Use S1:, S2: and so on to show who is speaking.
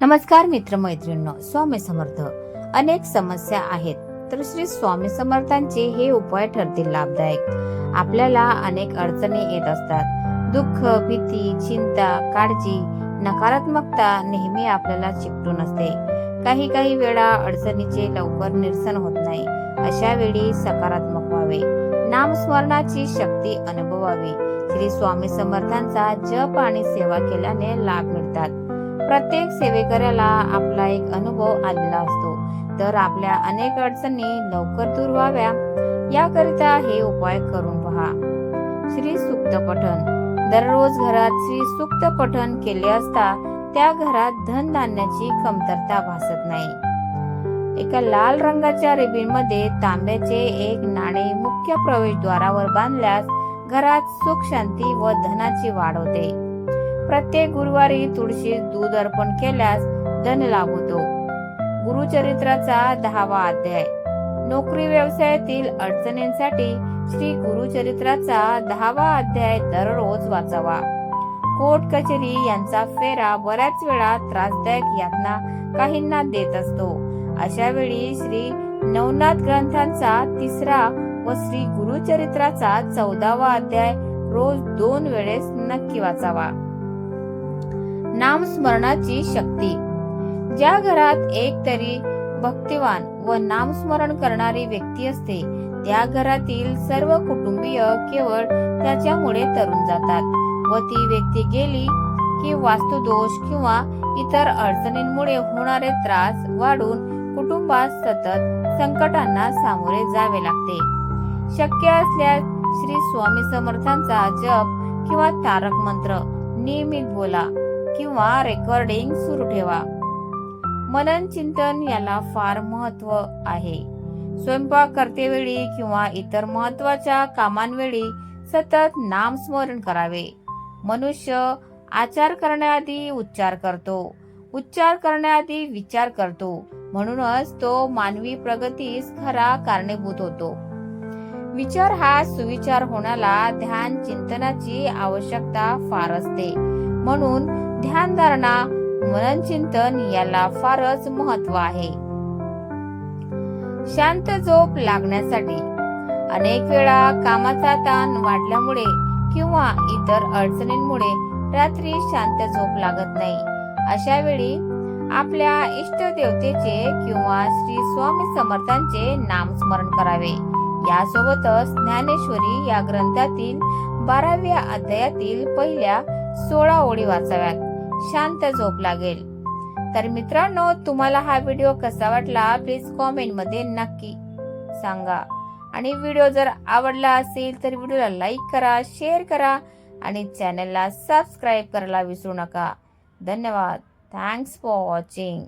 S1: नमस्कार मित्रमैत्रिणींनो स्वामी समर्थ. अनेक समस्या आहेत तर श्री स्वामी समर्थांचे हे उपाय ठरतील लाभदायक. आपल्याला अनेक अडचणी येत असतात. दुःख भीती चिंता काळजी नकारात्मकता नेहमी आपल्याला चिकटून असते. काही काही वेळा अडचणीचे लवकर निरसन होत नाही. अशा वेळी सकारात्मक व्हावे. नामस्मरणाची शक्ती अनुभवावी. श्री स्वामी समर्थांचा जप आणि सेवा केल्याने लाभ मिळतात. प्रत्येक सेवेकऱ्याला आपला एक अनुभव आलेला असतो. तर आपल्या अनेक अडचणी लवकर दूर व्हाव्या. याकरिता हे उपाय करून पहा. श्री सुक्त पठण. दररोज घरात श्री सुक्त पठण केले असता त्या घरात धनधान्याची कमतरता भासत नाही. एका लाल रंगाच्या रिबीनमध्ये तांब्याचे एक नाणे मुख्य प्रवेशद्वारावर बांधल्यास घरात सुख शांती व धनाची वाढ होते. प्रत्येक गुरुवारी तुळशीस दूध अर्पण केल्यास धन लाभ होतो गुरुचरित्राचा दहावा अध्याय. नोकरी व्यवसायातील अडचणींसाठी श्री गुरुचरित्राचा दहावा अध्याय दररोज वाचावा. कोर्ट कचेरी यांचा फेरा बऱ्याच वेळा त्रासदायक यातना काहींना देत असतो. अशा वेळी श्री नवनाथ ग्रंथांचा तिसरा व श्री गुरुचरित्राचा चौदावा अध्याय रोज दोन वेळेस नक्की वाचावा. नामस्मरणाची शक्ती. ज्या घरात एक तरी भक्तिवान व नामस्मरण करणारी व्यक्ती असते त्या घरातील सर्व कुटुंबीय केवळ त्याच्यामुळे तरुण जातात व ती व्यक्ती गेली की वास्तुदोष किंवा इतर अडचणींमुळे होणारे त्रास वाढून कुटुंबात सतत संकटांना सामोरे जावे लागते. शक्य असल्यास श्री स्वामी समर्थांचा जप किंवा तारक मंत्र नियमित बोला. किंवा रेकॉर्डिंग सुरू ठेवा. मनन चिंतन याला फार महत्त्व आहे. स्वयंपाक करतेवेळी किंवा इतर महत्त्वाच्या कामांवेळी सतत नामस्मरण करावे. मनुष्य आचार करण्याआधी उच्चार करतो. उच्चार करण्याआधी विचार करतो. म्हणूनच तो मानवी प्रगतीस खरा कारणीभूत होतो. विचार हा सुविचार होण्याला ध्यान चिंतनाची आवश्यकता फार असते. म्हणून ध्यानधारणा मनन चिंतन याला फारच महत्त्व आहे. शांत झोप लागण्यासाठी अनेक वेळा कामाचा ताण वाढल्यामुळे किंवा इतर अडचणींमुळे रात्री शांत झोप लागत नाही. अशा वेळी आपल्या इष्ट देवतेचे किंवा श्री स्वामी समर्थांचे नामस्मरण करावे. यासोबतच ज्ञानेश्वरी या ग्रंथातील बाराव्या अध्यायातील पहिल्या सोळा ओळी वाचाव्यात. शांत झोप लागेल. तर मित्रांनो तुम्हाला हा व्हिडिओ कसा वाटला प्लीज कॉमेंटमध्ये नक्की सांगा. आणि व्हिडिओ जर आवडला असेल तर व्हिडिओला लाईक करा शेअर करा आणि चॅनलला सबस्क्राईब करायला विसरू नका. धन्यवाद. Thanks for watching